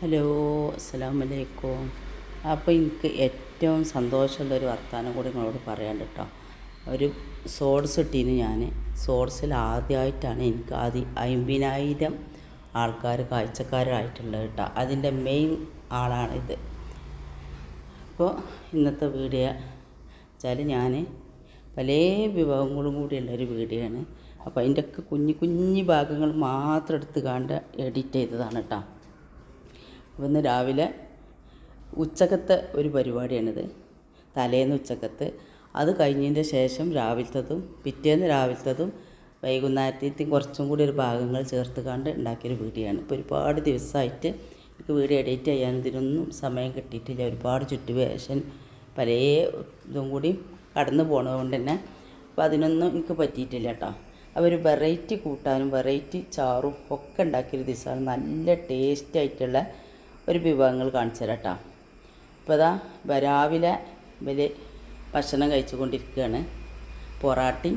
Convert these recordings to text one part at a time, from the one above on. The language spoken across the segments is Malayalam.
ഹലോ അസ്സാം വലൈക്കും അപ്പോൾ എനിക്ക് ഏറ്റവും സന്തോഷമുള്ളൊരു വർത്തമാനം കൂടി നിങ്ങളോട് പറയാണ്ട് കേട്ടോ. ഒരു സോഡ്സ് ഇട്ടീന് ഞാൻ സോഡ്സിൽ ആദ്യമായിട്ടാണ് എനിക്ക് ആദ്യം അമ്പതിനായിരം ആൾക്കാർ കാഴ്ചക്കാരായിട്ടുള്ളത് കേട്ടോ. അതിന്റെ മെയിൻ ആളാണിത് അപ്പോൾ ഇന്നത്തെ വീഡിയോ വെച്ചാൽ ഞാൻ പല വിഭവങ്ങളും കൂടിയുള്ളൊരു വീഡിയോ ആണ്. അപ്പോൾ അതിന്റെയൊക്കെ കുഞ്ഞു കുഞ്ഞു ഭാഗങ്ങൾ മാത്രം എടുത്ത് കണ്ട് എഡിറ്റ് ചെയ്തതാണ് കേട്ടോ. ഇന്ന് രാവിലെ ഉച്ചക്കത്തെ ഒരു പരിപാടിയാണിത്. തലേന്ന് ഉച്ചക്കത്ത്. അത് കഴിഞ്ഞതിന്റെ ശേഷം രാവിലത്തതും പിറ്റേന്ന് രാവിലത്തതും വൈകുന്നേരത്തേക്കും കുറച്ചും കൂടി ഒരു ഭാഗങ്ങൾ ചേർത്ത് കണ്ട് ഉണ്ടാക്കിയൊരു വീഡിയോയാണ്. ഇപ്പോൾ ഒരുപാട് ദിവസമായിട്ട് എനിക്ക് വീഡിയോ എഡിറ്റ് ചെയ്യാൻ ഇതിനൊന്നും സമയം കിട്ടിയിട്ടില്ല. ഒരുപാട് ചുറ്റുവേഷൻ പല ഇതും കൂടി കടന്നു പോണതുകൊണ്ട് തന്നെ അപ്പോൾ അതിനൊന്നും എനിക്ക് പറ്റിയിട്ടില്ല കേട്ടോ. ഒരു വെറൈറ്റി കൂട്ടാനും വെറൈറ്റി ചാറും ഒക്കെ ഉണ്ടാക്കിയൊരു ദിവസമാണ്. നല്ല ടേസ്റ്റ് ആയിട്ടുള്ള ഒരു വിഭവങ്ങൾ കാണിച്ചു തരാം കേട്ടോ ഇപ്പോൾ അതാ വരാവിലെ രാവിലെ ഇവർ ഭക്ഷണം കഴിച്ചുകൊണ്ടിരിക്കുകയാണ്. പൊറാട്ടയും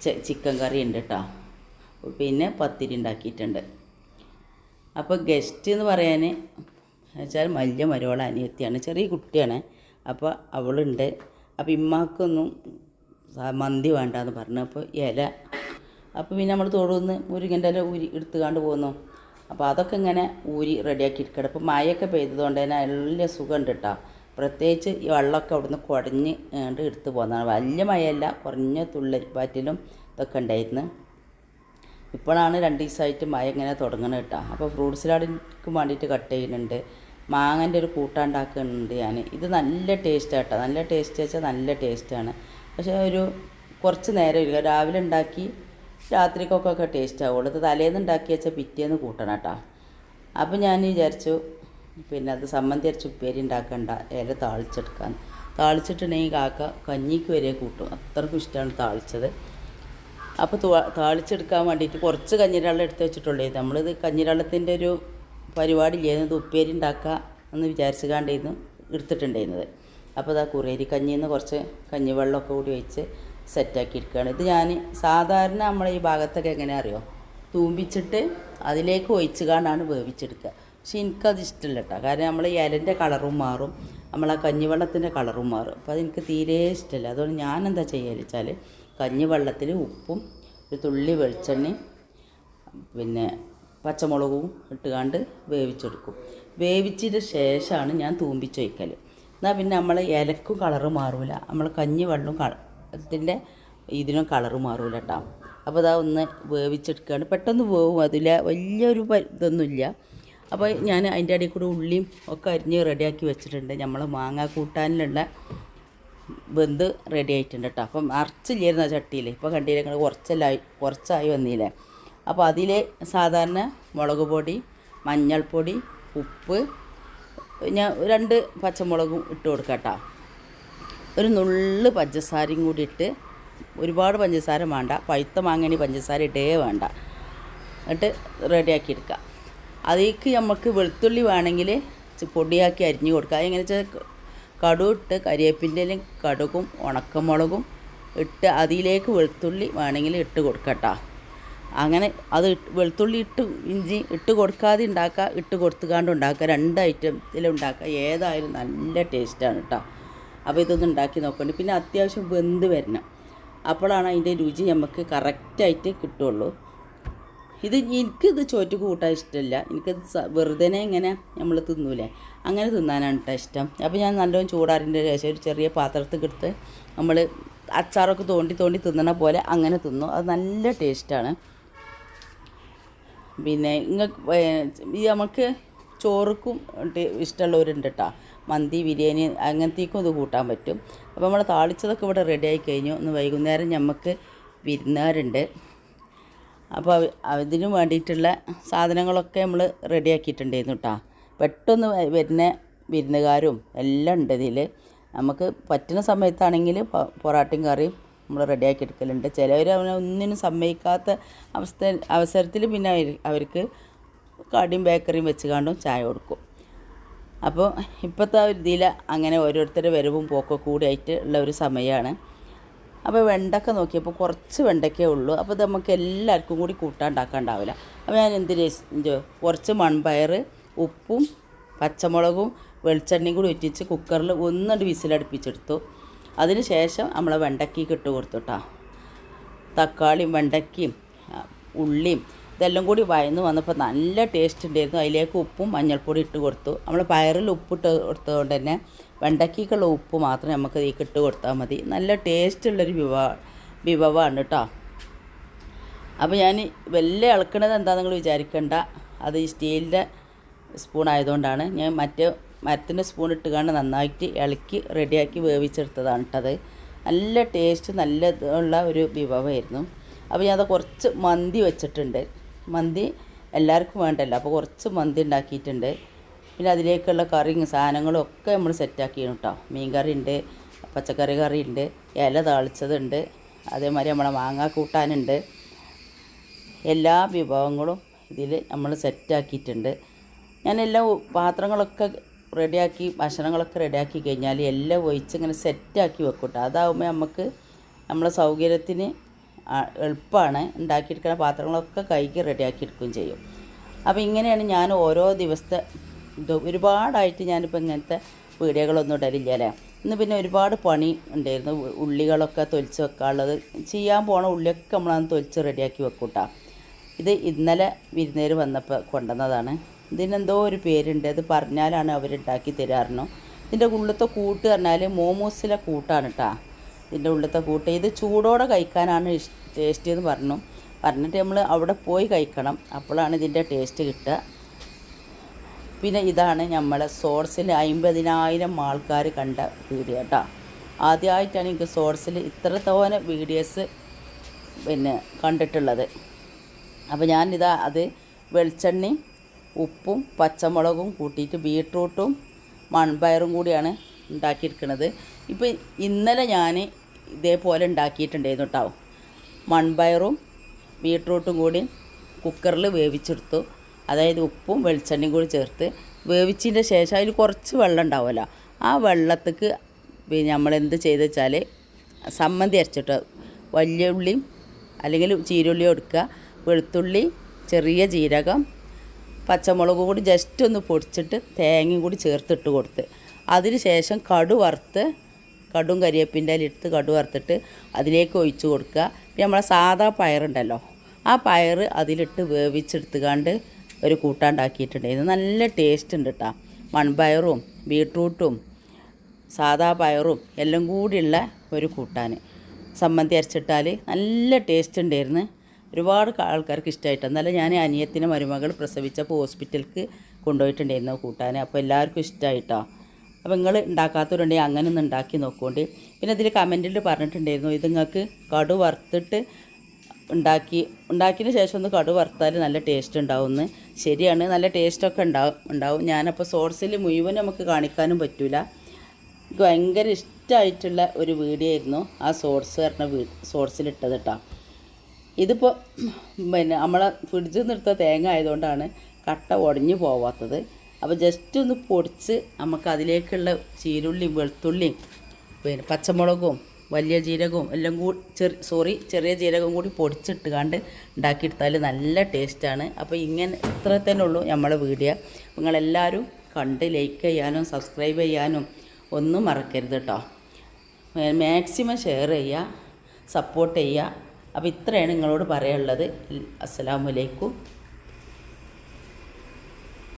പൊറാട്ടി ചിക്കൻ കറി ഉണ്ട് കേട്ടോ പിന്നെ പത്തിരി ഉണ്ടാക്കിയിട്ടുണ്ട്. അപ്പോൾ ഗസ്റ്റ് എന്ന് പറയാൻ വെച്ചാൽ വലിയ മരുവള അനിയത്തിയാണ് ചെറിയ കുട്ടിയാണ്. അപ്പോൾ അവളുണ്ട്. അപ്പോൾ ഇമ്മാക്കൊന്നും മന്തി വേണ്ടെന്ന് പറഞ്ഞു. അപ്പോൾ ഇല. അപ്പോൾ പിന്നെ നമ്മൾ തൊടുന്ന് മുരുകന്റെ ഊരി എടുത്തുകാണ്ട് പോന്നു. അപ്പോൾ അതൊക്കെ ഇങ്ങനെ ഊരി റെഡിയാക്കി എടുക്കണം അപ്പോൾ മഴയൊക്കെ പെയ്തതുകൊണ്ട് തന്നെ നല്ല സുഖമുണ്ട് കേട്ടോ. പ്രത്യേകിച്ച് ഈ വെള്ളമൊക്കെ അവിടുന്ന് കുടഞ്ഞ് കണ്ട് എടുത്ത് പോകുന്നതാണ് വലിയ മഴയല്ല കുറഞ്ഞ തുള്ളരിപ്പാറ്റിലും ഇതൊക്കെ ഉണ്ടായിരുന്നു. ഇപ്പോഴാണ് രണ്ട് ദിവസമായിട്ട് മഴ ഇങ്ങനെ തുടങ്ങണം കേട്ടോ. അപ്പോൾ ഫ്രൂട്ട് സലാഡിക്ക് വേണ്ടിയിട്ട് കട്ട് ചെയ്യുന്നുണ്ട്. മാങ്ങന്റെ ഒരു കൂട്ടാണ്ടാക്കുന്നുണ്ട് ഞാൻ ഇത് നല്ല ടേസ്റ്റാണ് കേട്ടോ. നല്ല ടേസ്റ്റ് വെച്ചാൽ നല്ല ടേസ്റ്റാണ് പക്ഷേ ഒരു കുറച്ച് നേരം രാവിലെ ഉണ്ടാക്കി രാത്രിക്കൊക്കെ ടേസ്റ്റ് ആവുള്ളൂ ഇത് തലേന്ന് ഉണ്ടാക്കി വെച്ചാൽ പിറ്റേന്ന് കൂട്ടണം കേട്ടോ. അപ്പം ഞാൻ വിചാരിച്ചു പിന്നെ അത് സമ്മന്തി അരച്ച് ഉപ്പേരി ഉണ്ടാക്കണ്ട ഇല താളിച്ചെടുക്കാൻ. താളിച്ചിട്ടുണ്ടെങ്കിൽ കാക്ക കഞ്ഞിക്ക് വരെ കൂട്ടും. അത്രക്കും ഇഷ്ടമാണ് താളിച്ചത്. അപ്പോൾ താളിച്ചെടുക്കാൻ വേണ്ടിയിട്ട് കുറച്ച് കഞ്ഞിരവെള്ളം എടുത്ത് വെച്ചിട്ടുള്ളത് നമ്മളിത് കഞ്ഞിരവെള്ളത്തിന്റെ ഒരു പരിപാടി ഇല്ലായിരുന്നു ഇത് ഉപ്പേരി ഉണ്ടാക്കുക എന്ന് വിചാരിച്ച് കണ്ടിരുന്നു എടുത്തിട്ടുണ്ടായിരുന്നത്. അപ്പോൾ ഇതാ കുറേരി കഞ്ഞിന്ന് കുറച്ച് കഞ്ഞിവെള്ളമൊക്കെ കൂടി ഒഴിച്ച് സെറ്റാക്കി എടുക്കുകയാണ് ഇത് ഞാൻ സാധാരണ നമ്മളെ ഈ ഭാഗത്തൊക്കെ എങ്ങനെ അറിയോ തൂമ്പിച്ചിട്ട് അതിലേക്ക് ഒഴിച്ചു കാണാണ് വേവിച്ചെടുക്കുക. പക്ഷെ എനിക്കത് ഇഷ്ടമില്ല കേട്ടോ കാരണം നമ്മൾ ഈ ഇലന്റെ കളറും മാറും. നമ്മളെ കഞ്ഞിവെള്ളത്തിന്റെ കളറും മാറും. അപ്പോൾ അതെനിക്ക് തീരെ ഇഷ്ടമില്ല. അതുകൊണ്ട് ഞാൻ എന്താ ചെയ്യുക വെച്ചാൽ കഞ്ഞിവെള്ളത്തിൽ ഉപ്പും ഒരു തുള്ളി വെളിച്ചെണ്ണയും പിന്നെ പച്ചമുളകും ഇട്ടുകാണ്ട് വേവിച്ചെടുക്കും. വേവിച്ചതിന് ശേഷമാണ് ഞാൻ തൂമ്പിച്ചൊഴിക്കൽ എന്നാൽ പിന്നെ നമ്മൾ ഇലക്കും കളറ് മാറൂല. നമ്മൾ കഞ്ഞി കളത്തിന്റെ ഇതിനും കളറ് മാറൂല കേട്ടോ അപ്പോൾ അതാ ഒന്ന് വേവിച്ചെടുക്കുകയാണ് പെട്ടെന്ന് വേവും അതിൽ വലിയൊരു ഇതൊന്നുമില്ല. അപ്പോൾ ഞാൻ അതിന്റെ ഇടയിൽ കൂടെ ഉള്ളിയും ഒക്കെ അരിഞ്ഞ് റെഡിയാക്കി വെച്ചിട്ടുണ്ട്. നമ്മൾ മാങ്ങ കൂട്ടാനിലുള്ള വെന്ത് റെഡി ആയിട്ടുണ്ട് കേട്ടോ അപ്പം അരച്ചില്ലായിരുന്നു ആ ചട്ടിയിൽ ഇപ്പോൾ കണ്ടില്ല ഞങ്ങൾ കുറച്ചല്ലായി കുറച്ചായി വന്നില്ലേ അപ്പോൾ അതിൽ സാധാരണ മുളക് പൊടി മഞ്ഞൾപ്പൊടി ഉപ്പ് ഞാൻ രണ്ട് പച്ചമുളകും ഇട്ട് കൊടുക്കാം കേട്ടോ ഒരു നുള്ള് പഞ്ചസാരയും കൂടി ഇട്ട് ഒരുപാട് പഞ്ചസാര വേണ്ട. പഴുത്ത മാങ്ങണി പഞ്ചസാര ഇട്ടേ വേണ്ട. എന്നിട്ട് റെഡിയാക്കി എടുക്കുക. അതിലേക്ക് നമുക്ക് വെളുത്തുള്ളി വേണമെങ്കിൽ പൊടിയാക്കി അരിഞ്ഞു കൊടുക്കുക. എങ്ങനെ വെച്ചാൽ കടുക് ഇട്ട് കരിവേപ്പിന്റെലും കടുകും ഉണക്കമുളകും ഇട്ട് അതിലേക്ക് വെളുത്തുള്ളി വേണമെങ്കിൽ ഇട്ട് കൊടുക്കട്ടോ അങ്ങനെ അത് വെളുത്തുള്ളി ഇട്ട് ഇഞ്ചി ഇട്ട് കൊടുക്കാതെ ഉണ്ടാക്കുക ഇട്ട് കൊടുത്തുകാണ്ട് ഉണ്ടാക്കുക. രണ്ട് ഐറ്റത്തിലുണ്ടാക്കുക ഏതായാലും നല്ല ടേസ്റ്റാണ് കേട്ടോ. അപ്പോൾ ഇതൊന്ന് ഉണ്ടാക്കി നോക്കണ്ട. പിന്നെ അത്യാവശ്യം വെന്ത് വരണം. അപ്പോഴാണ് അതിന്റെ രുചി നമുക്ക് കറക്റ്റായിട്ട് കിട്ടുള്ളൂ. ഇത് എനിക്കിത് ചോറ്റ് കൂട്ടാൻ ഇഷ്ടമില്ല എനിക്കത് വെറുതെ ഇങ്ങനെ നമ്മൾ തിന്നൂലേ. അങ്ങനെ തിന്നാനാണ് കേട്ടോ ഇഷ്ടം. അപ്പോൾ ഞാൻ നല്ലോണം ചൂടാറിന്റെ ശേഷം ഒരു ചെറിയ പാത്രത്തിൽ എടുത്ത് നമ്മൾ അച്ചാറൊക്കെ തോണ്ടി തോണ്ടി തിന്നണ പോലെ അങ്ങനെ തിന്നു. അത് നല്ല ടേസ്റ്റാണ് പിന്നെ നിങ്ങൾക്ക് നമുക്ക് ചോറുക്കും ഇഷ്ടമുള്ളവരുണ്ട് കേട്ടോ മന്തി ബിരിയാണി അങ്ങനത്തേക്കും ഇത് കൂട്ടാൻ പറ്റും. അപ്പോൾ നമ്മൾ താളിച്ചതൊക്കെ ഇവിടെ റെഡി ആയി കഴിഞ്ഞു. ഇന്ന് വൈകുന്നേരം നമുക്ക് വിരുന്നുകാരുണ്ട്. അപ്പോൾ അതിന് വേണ്ടിയിട്ടുള്ള സാധനങ്ങളൊക്കെ നമ്മൾ റെഡിയാക്കിയിട്ടുണ്ടായിരുന്നു കേട്ടോ. പെട്ടെന്ന് വരുന്ന വിരുന്നുകാരും എല്ലാം ഉണ്ട് ഇതിൽ നമുക്ക് പറ്റുന്ന സമയത്താണെങ്കിൽ പൊറാട്ടയും കറിയും നമ്മൾ റെഡിയാക്കി എടുക്കലുണ്ട്. ചിലവർ അവനെ ഒന്നിനും സമ്മതിക്കാത്ത അവസ്ഥ അവസരത്തിൽ പിന്നെ അവർ- അവർക്ക് കടിയും ബേക്കറിയും വെച്ച് ചായ കൊടുക്കും. അപ്പോൾ ഇപ്പോഴത്തെ ആ ഇതിൽ അങ്ങനെ ഓരോരുത്തരുടെ വരവും പോക്കൊക്കെ കൂടിയായിട്ട് ഉള്ള ഒരു സമയമാണ് അപ്പോൾ വെണ്ടക്ക നോക്കിയപ്പോൾ കുറച്ച് വെണ്ടക്കേ ഉള്ളൂ. അപ്പോൾ ഇത് നമുക്ക് എല്ലാവർക്കും കൂടി കൂട്ടാൻ ഉണ്ടാക്കാണ്ടാവില്ല. അപ്പോൾ ഞാൻ എന്ത് ചെയ്തു? കുറച്ച് മൺപയർ ഉപ്പും പച്ചമുളകും വെളിച്ചെണ്ണയും കൂടി ഒറ്റിച്ച് കുക്കറിൽ ഒന്നുകൊണ്ട് വിസിലടുപ്പിച്ചെടുത്തു. അതിന് ശേഷം നമ്മൾ വെണ്ടക്കയ്ക്ക് ഇട്ട് കൊടുത്തു കേട്ടോ തക്കാളിയും വെണ്ടയ്ക്കയും ആ, ഉള്ളിയും ഇതെല്ലാം കൂടി വയന്ന് വന്നപ്പോൾ നല്ല ടേസ്റ്റ് ഉണ്ടായിരുന്നു അതിലേക്ക് ഉപ്പും മഞ്ഞൾപ്പൊടി ഇട്ട് കൊടുത്തു. നമ്മൾ പയറിൽ ഉപ്പിട്ട് കൊടുത്തതുകൊണ്ട് തന്നെ വെണ്ടയ്ക്കുള്ള ഉപ്പ് മാത്രം നമുക്ക് ഇതിലേക്ക് ഇട്ട് കൊടുത്താൽ മതി. നല്ല ടേസ്റ്റ് ടേസ്റ്റുള്ളൊരു വിഭവ വിഭവമാണ് കേട്ടോ അപ്പോൾ ഞാൻ വലിയ ഇളക്കണത് എന്താ നിങ്ങൾ വിചാരിക്കണ്ട. അത് ഈ സ്റ്റീലിന്റെ സ്പൂൺ ആയതുകൊണ്ടാണ്. ഞാൻ മറ്റേ മരത്തിന്റെ സ്പൂൺ ഇട്ട് കണ്ട് നന്നായിട്ട് ഇളക്കി റെഡിയാക്കി വേവിച്ചെടുത്തതാണ് കേട്ടത് നല്ല ടേസ്റ്റ് നല്ല ഇതുള്ള ഒരു വിഭവമായിരുന്നു അപ്പോൾ ഞാനത് കുറച്ച് മന്തി വെച്ചിട്ടുണ്ട്. മന്തി എല്ലാവർക്കും വേണ്ടല്ലോ. അപ്പോൾ കുറച്ച് മന്തി ഉണ്ടാക്കിയിട്ടുണ്ട്. പിന്നെ അതിലേക്കുള്ള കറിയും സാധനങ്ങളും ഒക്കെ നമ്മൾ സെറ്റാക്കി കേട്ടോ മീൻ കറി ഉണ്ട് പച്ചക്കറി കറി ഉണ്ട് ഇല താളിച്ചതുണ്ട് അതേമാതിരി നമ്മളെ മാങ്ങ കൂട്ടാനുണ്ട്. എല്ലാ വിഭവങ്ങളും ഇതിൽ നമ്മൾ സെറ്റാക്കിയിട്ടുണ്ട് ഞാൻ പാത്രങ്ങളൊക്കെ റെഡിയാക്കി ഭക്ഷണങ്ങളൊക്കെ റെഡിയാക്കി കഴിഞ്ഞാൽ എല്ലാം ഒഴിച്ച് ഇങ്ങനെ സെറ്റാക്കി വെക്കും കേട്ടോ അതാവുമ്പോൾ നമുക്ക് നമ്മളെ സൗകര്യത്തിന് എളുപ്പമാണ് ഉണ്ടാക്കിയെടുക്കുന്ന പാത്രങ്ങളൊക്കെ കൈക്ക് റെഡിയാക്കി എടുക്കുകയും ചെയ്യും. അപ്പോൾ ഇങ്ങനെയാണ് ഞാൻ ഓരോ ദിവസത്തെ ഒരുപാടായിട്ട് ഞാനിപ്പോൾ ഇങ്ങനത്തെ വീഡിയോകളൊന്നും ഇടലില്ല അല്ലേ? ഇന്ന് പിന്നെ ഒരുപാട് പണി ഉണ്ടായിരുന്നു. ഉള്ളികളൊക്കെ തൊലിച്ച് വെക്കാനുള്ളത്. ചെയ്യാൻ പോണ ഉള്ളിയൊക്കെ നമ്മളന്ന് തൊലിച്ച് റെഡിയാക്കി വെക്കൂട്ടാ. ഇത് ഇന്നലെ വിരുന്നേര് വന്നപ്പോൾ കൊണ്ടുവന്നതാണ്. ഇതിനെന്തോ ഒരു പേരുണ്ട്. അത് പറഞ്ഞാലാണ് അവരുണ്ടാക്കി തരാറുന്നു ഇതിന്റെ ഉള്ളത്തെ കൂട്ട് പറഞ്ഞാൽ മോമോസിലെ കൂട്ടാണ് കേട്ടോ ഇതിന്റെ ഉള്ളിലത്തെ കൂട്ട്. ഇത് ചൂടോടെ കഴിക്കാനാണ് ടേസ്റ്റ് എന്ന് പറഞ്ഞു. പറഞ്ഞിട്ട് നമ്മൾ അവിടെ പോയി കഴിക്കണം. അപ്പോഴാണ് ഇതിന്റെ ടേസ്റ്റ് കിട്ടുക. പിന്നെ ഇതാണ് നമ്മളെ സോഴ്സിൽ അമ്പതിനായിരം ആൾക്കാർ കണ്ട വീഡിയോ കേട്ടോ ആദ്യമായിട്ടാണ് എനിക്ക് സോഴ്സിൽ ഇത്ര തോനെ വീഡിയോസ് പിന്നെ കണ്ടിട്ടുള്ളത്. അപ്പോൾ ഞാനിതാ അത് വെളിച്ചെണ്ണയും ഉപ്പും പച്ചമുളകും കൂട്ടിയിട്ട് ബീട്രൂട്ടും മൺപയറും കൂടിയാണ് ഉണ്ടാക്കിയിരിക്കുന്നത് ഇപ്പോൾ ഇന്നലെ ഞാൻ ഇതേപോലെ ഉണ്ടാക്കിയിട്ടുണ്ടായിരുന്നു കേട്ടോ മൺപയറും ബീട്രൂട്ടും കൂടി കുക്കറിൽ വേവിച്ചെടുത്തു. അതായത് ഉപ്പും വെളിച്ചെണ്ണയും കൂടി ചേർത്ത് വേവിച്ചതിന്റെ ശേഷം അതിൽ കുറച്ച് വെള്ളം ഉണ്ടാവില്ല ആ വെള്ളത്തേക്ക് പിന്നെ നമ്മളെന്ത് ചെയ്ത് വെച്ചാൽ സമ്മന്തി അരച്ചിട്ട് വലിയ ഉള്ളിയും അല്ലെങ്കിൽ ചീരുള്ളിയും എടുക്കുക. വെളുത്തുള്ളി ചെറിയ ജീരകം പച്ചമുളക് കൂടി ജസ്റ്റ് ഒന്ന് പൊടിച്ചിട്ട് തേങ്ങയും കൂടി ചേർത്തിട്ട് കൊടുത്ത്. അതിന് ശേഷം കടു വറുത്ത് കടും കരിയേപ്പിന്റെ ഇലെടുത്ത് കടു വറുത്തിട്ട് അതിലേക്ക് ഒഴിച്ച് കൊടുക്കുക. പിന്നെ നമ്മളെ സാധാ പയറുണ്ടല്ലോ ആ പയർ അതിലിട്ട് വേവിച്ചെടുത്തുകാണ്ട് ഒരു കൂട്ടാണ്ടാക്കിയിട്ടുണ്ടായിരുന്നു നല്ല ടേസ്റ്റ് ഉണ്ട് കേട്ടോ മൺപയറും ബീട്രൂട്ടും സാധാ പയറും എല്ലാം കൂടിയുള്ള ഒരു കൂട്ടാൻ. സമ്മന്തി അരച്ചിട്ടാൽ നല്ല ടേസ്റ്റ് ഉണ്ടായിരുന്നു. ഒരുപാട് ആൾക്കാർക്ക് ഇഷ്ടമായിട്ട് എന്നാലും ഞാൻ അനിയത്തിന്റെ മരുമകൾ പ്രസവിച്ചപ്പോൾ ഹോസ്പിറ്റലിലേക്ക് കൊണ്ടുപോയിട്ടുണ്ടായിരുന്നു കൂട്ടാൻ. അപ്പോൾ എല്ലാവർക്കും ഇഷ്ടമായിട്ടോ. അപ്പോൾ നിങ്ങൾ ഉണ്ടാക്കാത്തവരുണ്ടെങ്കിൽ അങ്ങനെ ഒന്ന് ഉണ്ടാക്കി നോക്കുകൊണ്ട് പിന്നെ ഇതിൽ കമന്റിൽ പറഞ്ഞിട്ടുണ്ടായിരുന്നു ഇത് നിങ്ങൾക്ക് കടു വറുത്തിട്ട് ഉണ്ടാക്കി ഉണ്ടാക്കിയതിന് ശേഷം ഒന്ന് കടു വറുത്താൽ നല്ല ടേസ്റ്റ് ഉണ്ടാവുമെന്ന്. ശരിയാണ് നല്ല ടേസ്റ്റൊക്കെ ഉണ്ടാവും. ഉണ്ടാവും ഞാനപ്പോൾ സോഴ്സിൽ മുഴുവൻ നമുക്ക് കാണിക്കാനും പറ്റില്ല എനിക്ക് ഭയങ്കര ഇഷ്ടമായിട്ടുള്ള ഒരു വീഡിയോ ആയിരുന്നു ആ സോഴ്സ് പറഞ്ഞ വീ സോഴ്സിലിട്ടത് കേട്ടോ ഇതിപ്പോൾ പിന്നെ നമ്മളെ ഫ്രിഡ്ജിൽ നിർത്ത തേങ്ങ ആയതുകൊണ്ടാണ് കട്ട ഉടഞ്ഞു പോവാത്തത്. അപ്പോൾ ജസ്റ്റ് ഒന്ന് പൊടിച്ച് നമുക്ക് അതിലേക്കുള്ള ചീരുള്ളിയും വെളുത്തുള്ളിയും പിന്നെ പച്ചമുളകും വലിയ ജീരകവും എല്ലാം കൂടി ചെറിയ സോറി ചെറിയ ജീരകവും കൂടി പൊടിച്ചിട്ട് കണ്ട് ഉണ്ടാക്കിയെടുത്താൽ നല്ല ടേസ്റ്റാണ് അപ്പോൾ ഇങ്ങനെ ഇത്ര തന്നെ ഉള്ളൂ നമ്മളെ വീഡിയോ. നിങ്ങളെല്ലാവരും കണ്ട് ലൈക്ക് ചെയ്യാനും സബ്സ്ക്രൈബ് ചെയ്യാനും ഒന്നും മറക്കരുത് കേട്ടോ മാക്സിമം ഷെയർ ചെയ്യുക സപ്പോർട്ട് ചെയ്യുക അപ്പോൾ ഇത്രയാണ് നിങ്ങളോട് പറയാനുള്ളത്. അസ്സലാമു അലൈക്കും.